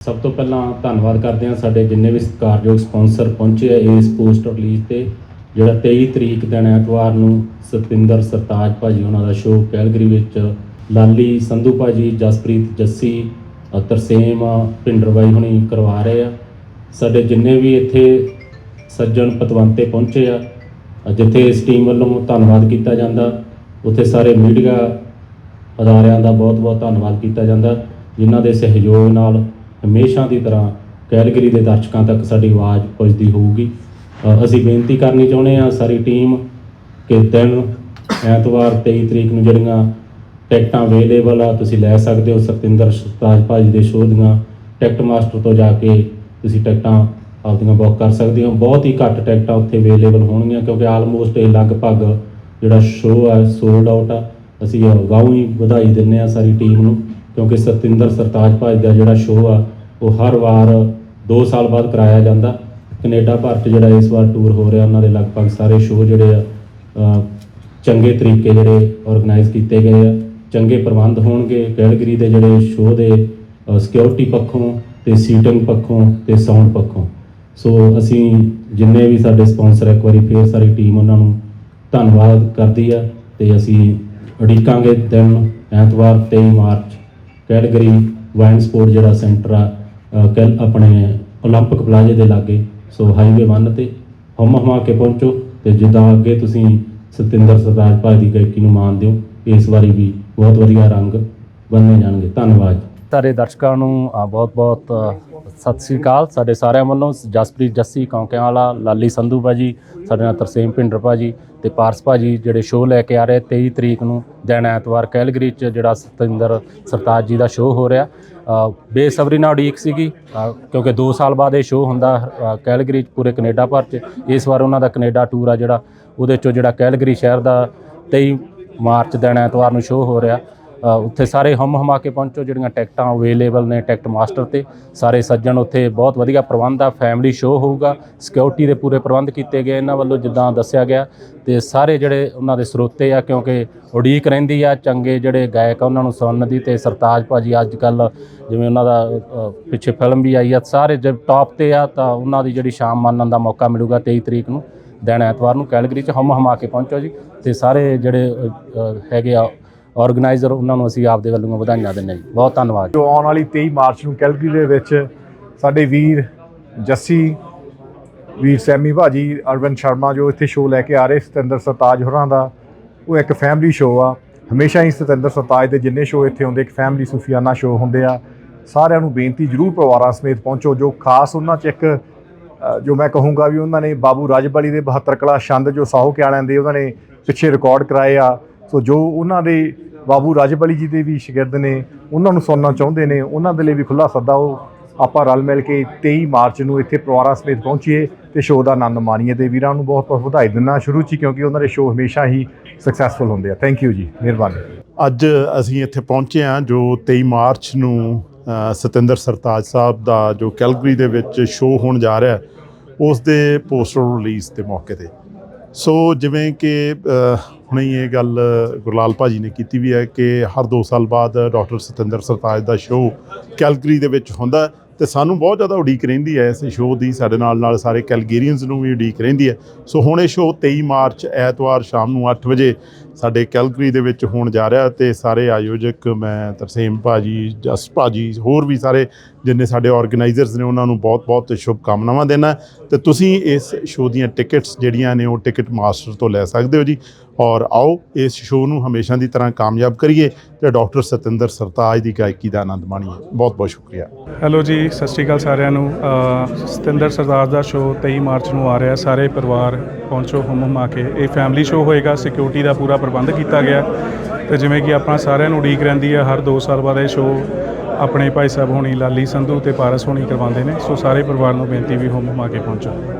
ਸਭ ਤੋਂ ਪਹਿਲਾਂ ਧੰਨਵਾਦ ਕਰਦੇ ਹਾਂ ਸਾਡੇ ਜਿੰਨੇ ਵੀ ਸਤਿਕਾਰਯੋਗ ਸਪਾਂਸਰ ਪਹੁੰਚੇ ਆ ਇਸ ਪੋਸਟਰ ਰਿਲੀਜ਼ ਤੇ, ਜਿਹੜਾ 23 ਤਰੀਕ ਦਿਨ ਐਤਵਾਰ ਨੂੰ ਸਤਿੰਦਰ ਸਰਤਾਜ ਭਾਜੀ ਉਹਨਾਂ ਦਾ ਸ਼ੋਅ ਕੈਲਗਰੀ ਵਿੱਚ, ਲਾਲੀ ਸੰਧੂ ਭਾਜੀ, ਜਸਪ੍ਰੀਤ ਜੱਸੀ ਤਰਸੇਮ ਪਿੰਡਰ ਬਾਈ ਹੁਣੀ ਕਰਵਾ ਰਹੇ ਆ। ਸਾਡੇ ਜਿੰਨੇ ਵੀ ਇੱਥੇ ਸੱਜਣ ਪਤਵੰਤੇ ਪਹੁੰਚੇ ਆ ਜਿੱਥੇ ਇਸ ਟੀਮ ਵੱਲੋਂ ਧੰਨਵਾਦ ਕੀਤਾ ਜਾਂਦਾ, ਉੱਥੇ ਸਾਰੇ ਮੀਡੀਆ ਅਦਾਰਿਆਂ ਦਾ ਬਹੁਤ-ਬਹੁਤ ਧੰਨਵਾਦ ਕੀਤਾ ਜਾਂਦਾ, ਜਿਨ੍ਹਾਂ ਦੇ ਸਹਿਯੋਗ ਨਾਲ ਹਮੇਸ਼ਾ ਦੀ ਤਰ੍ਹਾਂ ਕੈਲਗਰੀ ਦੇ ਦਰਸ਼ਕਾਂ ਤੱਕ ਸਾਡੀ ਆਵਾਜ਼ ਪਹੁੰਚਦੀ ਹੋਊਗੀ। ਅ, ਅਸੀਂ ਬੇਨਤੀ ਕਰਨੀ ਚਾਹੁੰਦੇ ਹਾਂ ਸਾਰੀ ਟੀਮ ਕਿ ਦਿਨ ਐਤਵਾਰ 23 ਤਰੀਕ ਨੂੰ ਜਿਹੜੀਆਂ ਟਿਕਟਾਂ ਅਵੇਲੇਬਲ ਆ ਤੁਸੀਂ ਲੈ ਸਕਦੇ ਹੋ ਸਤਿੰਦਰ ਸਰਤਾਜ ਭਾਜੀ ਦੇ ਸ਼ੋਅ ਦੀਆਂ। ਟਿਕਟ ਮਾਸਟਰ ਤੋਂ ਜਾ ਕੇ ਤੁਸੀਂ ਟਿਕਟਾਂ ਆਪਦੀਆਂ ਬੁੱਕ ਕਰ ਸਕਦੇ ਹੋ। ਬਹੁਤ ਹੀ ਘੱਟ ਟਿਕਟਾਂ ਉੱਥੇ ਅਵੇਲੇਬਲ ਹੋਣਗੀਆਂ ਕਿਉਂਕਿ ਆਲਮੋਸਟ ਇਹ ਲਗਭਗ ਜਿਹੜਾ ਸ਼ੋਅ ਆ ਸੋਲਡ ਆਊਟ ਆ। ਅਸੀਂ ਅਗਾਉਂ ਹੀ ਵਧਾਈ ਦਿੰਦੇ ਆ ਸਾਰੀ ਟੀਮ ਨੂੰ ਕਿਉਂਕਿ ਸਤਿੰਦਰ ਸਰਤਾਜ ਭਾਜੀ ਦਾ ਜਿਹੜਾ ਸ਼ੋਅ ਆ ਉਹ ਹਰ ਵਾਰ 2 ਸਾਲ ਬਾਅਦ ਕਰਾਇਆ ਜਾਂਦਾ। ਕੈਨੇਡਾ ਭਰ 'ਚ ਜਿਹੜਾ ਇਸ ਵਾਰ ਟੂਰ ਹੋ ਰਿਹਾ, ਉਹਨਾਂ ਦੇ ਲਗਭਗ ਸਾਰੇ ਸ਼ੋਅ ਜਿਹੜੇ ਆ ਚੰਗੇ ਤਰੀਕੇ ਜਿਹੜੇ ਆਰਗੇਨਾਈਜ਼ ਕੀਤੇ ਗਏ ਆ। ਚੰਗੇ ਪ੍ਰਬੰਧ ਹੋਣਗੇ ਕੈਲਗਰੀ ਦੇ ਜਿਹੜੇ ਸ਼ੋਅ ਦੇ ਸਿਕਿਉਰਿਟੀ ਪੱਖੋਂ ਤੇ ਸੀਟਿੰਗ ਪੱਖੋਂ ਤੇ ਸਾਊਂਡ ਪੱਖੋਂ। ਸੋ ਅਸੀਂ ਜਿੰਨੇ ਵੀ ਸਾਡੇ ਸਪਾਂਸਰ ਇੱਕ ਵਾਰੀ ਫੇਰ ਸਾਰੀ ਟੀਮ ਉਹਨਾਂ ਨੂੰ ਧੰਨਵਾਦ ਕਰਦੀ ਆ ਤੇ ਅਸੀਂ ਉਡੀਕਾਂਗੇ ਦਿਨ ਐਤਵਾਰ 23 ਮਾਰਚ। ਕੈਲਗਰੀ ਵਾਈਨ ਸਪੋਰਟ ਜਿਹੜਾ ਸੈਂਟਰ ਆ ਕੈਲ ਆਪਣੇ 올림픽 ਪਲਾਜ਼ੇ ਦੇ ਲਾਗੇ ਸੋ ਹਾਈਵੇ 1 ਤੇ ਹਮ ਹਮਾ ਕੇ ਪਹੁੰਚੋ ਤੇ ਜਿੱਦਾਂ ਅੱਗੇ ਤੁਸੀਂ ਸਤਿੰਦਰ ਸਰਤਾਜ ਭਾਈ ਦੀ ਗਾਇਕੀ ਨੂੰ ਮਾਣਦੇ ਹੋ ਇਸ ਵਾਰੀ ਵੀ ਬਹੁਤ ਵਧੀਆ ਰੰਗ ਬੰਨੇ ਜਾਣਗੇ ਧੰਨਵਾਦ ਸਾਰੇ ਦਰਸ਼ਕਾਂ ਨੂੰ ਅ, ਬਹੁਤ-ਬਹੁਤ ਅ, ਸਤਿ ਸ੍ਰੀ ਅਕਾਲ ਸਾਡੇ ਸਾਰਿਆਂ ਵੱਲੋਂ ਜਸਪ੍ਰੀਤ ਜੱਸੀ ਕੌਂਕਿਆਂ ਵਾਲਾ ਲਾਲੀ ਸੰਧੂ ਭਾਜੀ ਸਾਡੇ ਨਾਲ ਤਰਸੇਮ ਭਿੰਡਰ ਭਾਜੀ ਤੇ ਪਾਰਸ ਭਾਜੀ ਜਿਹੜੇ ਸ਼ੋਅ ਲੈ ਕੇ ਆ ਰਹੇ 23 ਤਰੀਕ ਨੂੰ ਦਿਨ ਐਤਵਾਰ ਕੈਲਗਰੀ 'ਚ ਜਿਹੜਾ ਸਤਿੰਦਰ ਸਰਤਾਜ ਜੀ ਦਾ ਸ਼ੋਅ ਹੋ ਰਿਹਾ ਅ, ਬੇਸਬਰੀ ਨਾਲ ਉਡੀਕ ਸੀਗੀ ਕਿਉਂਕਿ 2 ਸਾਲ ਬਾਅਦ ਇਹ ਸ਼ੋਅ ਹੁੰਦਾ ਕੈਲਗਰੀ 'ਚ ਪੂਰੇ ਕੈਨੇਡਾ ਭਰ 'ਚ। ਇਸ ਵਾਰ ਉਹਨਾਂ ਦਾ ਕੈਨੇਡਾ ਟੂਰ ਆ ਜਿਹੜਾ, ਉਹਦੇ 'ਚੋਂ ਜਿਹੜਾ ਕੈਲਗਰੀ ਸ਼ਹਿਰ ਦਾ 23 ਮਾਰਚ ਦਿਨ ਐਤਵਾਰ ਨੂੰ ਸ਼ੋਅ ਹੋ ਰਿਹਾ। ਉੱਥੇ ਸਾਰੇ ਹਮ ਹਮਾ ਕੇ ਪਹੁੰਚੋ, ਜਿਹੜੀਆਂ ਟਿਕਟਾਂ ਅਵੇਲੇਬਲ ਨੇ ਟਿਕਟ ਮਾਸਟਰ ਤੇ। ਸਾਰੇ ਸੱਜਣ ਉੱਥੇ ਬਹੁਤ ਵਧੀਆ ਪ੍ਰਬੰਧ ਆ ਫੈਮਿਲੀ ਸ਼ੋਅ ਹੋਊਗਾ। ਸਿਕਿਉਰਿਟੀ ਦੇ ਪੂਰੇ ਪ੍ਰਬੰਧ ਕੀਤੇ ਗਏ ਇਹਨਾਂ ਵੱਲੋਂ, ਜਿੱਦਾਂ ਦੱਸਿਆ ਗਿਆ। ਤੇ ਸਾਰੇ ਜਿਹੜੇ ਉਹਨਾਂ ਦੇ ਸਰੋਤੇ ਆ, ਕਿਉਂਕਿ ਉਡੀਕ ਰਹਿੰਦੀ ਆ, ਚੰਗੇ ਜਿਹੜੇ ਗਾਇਕ ਆ, ਉਹਨਾਂ ਨੂੰ ਸੁਣਨ ਦੀ ਤੇ ਸਰਤਾਜ ਭਾਜੀ ਅੱਜ ਕੱਲ ਜਿਵੇਂ ਉਹਨਾਂ ਦਾ ਪਿੱਛੇ ਫਿਲਮ ਵੀ ਆਈ ਆ, ਸਾਰੇ ਜਦ ਟੌਪ ਤੇ ਆ, ਤਾਂ ਉਹਨਾਂ ਦੀ ਜਿਹੜੀ ਸ਼ਾਮ ਮਾਨਣ ਦਾ ਮੌਕਾ ਮਿਲੂਗਾ 23 ਤਰੀਕ ਨੂੰ। ਦਿਨ ਐਤਵਾਰ ਨੂੰ ਕੈਲਗਰੀ 'ਚ ਹਮ ਹਮਾ ਕੇ ਪਹੁੰਚੋ ਜੀ। ਤੇ ਸਾਰੇ ਜਿਹੜੇ ਹੈਗੇ ਆ ਆਰਗੇਨਾਈਜ਼ਰ ਉਹਨਾਂ ਨੂੰ ਅਸੀਂ ਆਪਦੇ ਵੱਲੋਂ ਵਧਾਈਆਂ ਦਿੰਦੇ ਹਾਂ ਜੀ। ਬਹੁਤ ਧੰਨਵਾਦ ਜੋ। ਆਉਣ ਵਾਲੀ 23 ਮਾਰਚ ਨੂੰ ਕੈਲਗਰੀ ਦੇ ਵਿੱਚ ਸਾਡੇ ਵੀਰ ਜੱਸੀ, ਵੀਰ ਸੈਮੀ ਭਾਜੀ, ਅਰਵਿੰਦ ਸ਼ਰਮਾ ਜੋ ਇੱਥੇ ਸ਼ੋਅ ਲੈ ਕੇ ਆ ਰਹੇ, ਸਤਿੰਦਰ ਸਰਤਾਜ ਹੋਰਾਂ ਦਾ, ਉਹ ਇੱਕ ਫੈਮਿਲੀ ਸ਼ੋਅ ਆ। ਹਮੇਸ਼ਾ ਹੀ ਸਤਿੰਦਰ ਸਰਤਾਜ ਦੇ ਜਿੰਨੇ ਸ਼ੋਅ ਇੱਥੇ ਹੁੰਦੇ, ਇੱਕ ਫੈਮਿਲੀ ਸੂਫੀਆਨਾ ਸ਼ੋਅ ਹੁੰਦੇ ਆ। ਸਾਰਿਆਂ ਨੂੰ ਬੇਨਤੀ ਜ਼ਰੂਰ ਪਰਿਵਾਰਾਂ ਸਮੇਤ ਪਹੁੰਚੋ, ਜੋ ਖਾਸ ਉਹਨਾਂ 'ਚ ਇੱਕ ਜੋ ਮੈਂ ਕਹੂੰਗਾ ਵੀ ਉਹਨਾਂ ਨੇ ਬਾਬੂ ਰਾਜਬਲੀ ਦੇ 72 ਕਲਾ ਛੰਦ ਜੋ ਸਾਹੂ ਕਿਆਲਿਆਂ ਦੇ ਉਹਨਾਂ ਨੇ ਪਿੱਛੇ ਰਿਕਾਰਡ ਕਰਾਏ ਆ। ਸੋ ਜੋ ਉਹਨਾਂ ਦੇ ਬਾਬੂ ਰਾਜਬਲੀ ਜੀ ਦੇ ਵੀ ਸ਼ਾਗਿਰਦ ਨੇ, ਉਹਨਾਂ ਨੂੰ ਸੁਣਨਾ ਚਾਹੁੰਦੇ ਨੇ, ਉਹਨਾਂ ਦੇ ਲਈ ਵੀ ਖੁੱਲਾ ਸੱਦਾ ਉਹ ਆਪਾਂ ਰਲ ਮਿਲ ਕੇ 23 ਮਾਰਚ ਨੂੰ ਇੱਥੇ ਪਰਿਵਾਰਾਂ ਸਮੇਤ ਪਹੁੰਚੀਏ ਤੇ ਸ਼ੋਅ ਦਾ ਆਨੰਦ ਮਾਣੀਏ ਤੇ ਵੀਰਾਂ ਨੂੰ ਬਹੁਤ ਬਹੁਤ ਵਧਾਈ ਦਿੰਦਾ ਸ਼ੁਰੂ 'ਚ ਕਿਉਂਕਿ ਉਹਨਾਂ ਦੇ ਸ਼ੋਅ ਹਮੇਸ਼ਾ ਹੀ ਸਕਸੈਸਫੁਲ ਹੁੰਦੇ ਆ। ਥੈਂਕ ਯੂ ਜੀ, ਮਿਹਰਬਾਨੀ। ਅੱਜ ਅਸੀਂ ਇੱਥੇ ਪਹੁੰਚੇ ਹਾਂ ਜੋ 23 ਮਾਰਚ ਨੂੰ ਸਤਿੰਦਰ ਸਰਤਾਜ ਸਾਹਿਬ ਦਾ ਜੋ ਕੈਲਗਰੀ ਦੇ ਵਿੱਚ ਸ਼ੋਅ ਹੋਣ ਜਾ ਰਿਹਾ ਉਸ ਦੇ ਪੋਸਟਰ ਰਿਲੀਜ਼ ਦੇ ਮੌਕੇ ਤੇ। ਸੋ ਜਿਵੇਂ ਕਿ ਹੁਣੇ ਹੀ ਇਹ ਗੱਲ ਗੁਰਲਾਲ ਭਾਜੀ ਨੇ ਕੀਤੀ ਵੀ ਹੈ ਕਿ ਹਰ 2 ਸਾਲ ਬਾਅਦ ਡਾਕਟਰ ਸਤਿੰਦਰ ਸਰਤਾਜ ਦਾ ਸ਼ੋਅ ਕੈਲਗਰੀ ਦੇ ਵਿੱਚ ਹੁੰਦਾ ਹੈ ਤੇ ਸਾਨੂੰ ਬਹੁਤ ਜ਼ਿਆਦਾ ਉਡੀਕ ਰਹਿੰਦੀ ਹੈ ਇਸ ਸ਼ੋਅ ਦੀ, ਸਾਡੇ ਨਾਲ ਨਾਲ ਸਾਰੇ ਕੈਲਗੇਰੀਅਨਸ ਨੂੰ ਵੀ ਉਡੀਕ ਰਹਿੰਦੀ ਹੈ। ਸੋ ਹੁਣ ਇਹ ਸ਼ੋਅ 23 ਮਾਰਚ, ਐਤਵਾਰ ਸ਼ਾਮ ਨੂੰ 8 ਵਜੇ ਸਾਡੇ ਕੈਲਗਰੀ ਦੇ ਵਿੱਚ ਹੋਣ ਜਾ ਰਿਹਾ ਤੇ ਸਾਰੇ ਆਯੋਜਕ, ਮੈਂ ਤਰਸੇਮ ਭਾਜੀ, ਜਸ ਭਾਜੀ, ਹੋਰ ਵੀ ਸਾਰੇ ਜਿੰਨੇ ਸਾਡੇ ਆਰਗੇਨਾਈਜ਼ਰਸ ਨੇ, ਉਹਨਾਂ ਨੂੰ ਬਹੁਤ-ਬਹੁਤ ਸ਼ੁਭ ਕਾਮਨਾਵਾਂ ਦੇਣਾ ਤੇ ਤੁਸੀਂ ਇਸ ਸ਼ੋਅ ਦੀਆਂ ਟਿਕਟਸ ਜਿਹੜੀਆਂ ਨੇ, ਉਹ ਟਿਕਟ ਮਾਸਟਰ ਤੋਂ ਲੈ ਸਕਦੇ ਹੋ ਜੀ। ਔਰ ਆਓ ਇਸ ਸ਼ੋਅ ਨੂੰ ਹਮੇਸ਼ਾ ਦੀ ਤਰ੍ਹਾਂ ਕਾਮਯਾਬ ਕਰੀਏ ਤੇ ਡਾਕਟਰ ਸਤਿੰਦਰ ਸਰਤਾਜ ਦੀ ਗਾਇਕੀ ਦਾ ਆਨੰਦ ਮਾਣੀਏ। ਬਹੁਤ-ਬਹੁਤ ਸ਼ੁਕਰੀਆ। ਹੈਲੋ ਜੀ, ਸਤਿ ਸ਼੍ਰੀ ਅਕਾਲ ਸਾਰਿਆਂ ਨੂੰ। ਸਤਿੰਦਰ ਸਰਤਾਜ ਦਾ ਸ਼ੋਅ 23 ਮਾਰਚ ਨੂੰ ਆ ਰਿਹਾ ਸਾਰੇ ਪਰਿਵਾਰ ਪਹੁੰਚੋ, ਹਮ ਹਮ ਆ ਕੇ। ਇਹ ਫੈਮਿਲੀ ਸ਼ੋਅ ਹੋਏਗਾ ਸਿਕਿਉਰਿਟੀ ਦਾ ਪੂਰਾ ਪ੍ਰਬੰਧ ਕੀਤਾ ਗਿਆ ਤੇ ਜਿਵੇਂ ਕਿ ਆਪਣਾ ਸਾਰਿਆਂ ਨੂੰ ਉਡੀਕ ਰਹਿੰਦੀ ਹੈ, ਹਰ 2 ਸਾਲ ਬਾਅਦ ਇਹ ਸ਼ੋਅ ਆਪਣੇ ਭਾਈ ਸਾਹਿਬ ਹੋਣੀ, ਲਾਲੀ ਸੰਧੂ ਤੇ ਪਾਰਸ ਹੋਣੀ ਕਰਵਾਉਂਦੇ ਨੇ। ਸੋ ਸਾਰੇ ਪਰਿਵਾਰ ਨੂੰ ਬੇਨਤੀ ਵੀ ਹਮ ਹਮ ਆ ਕੇ ਪਹੁੰਚੋ।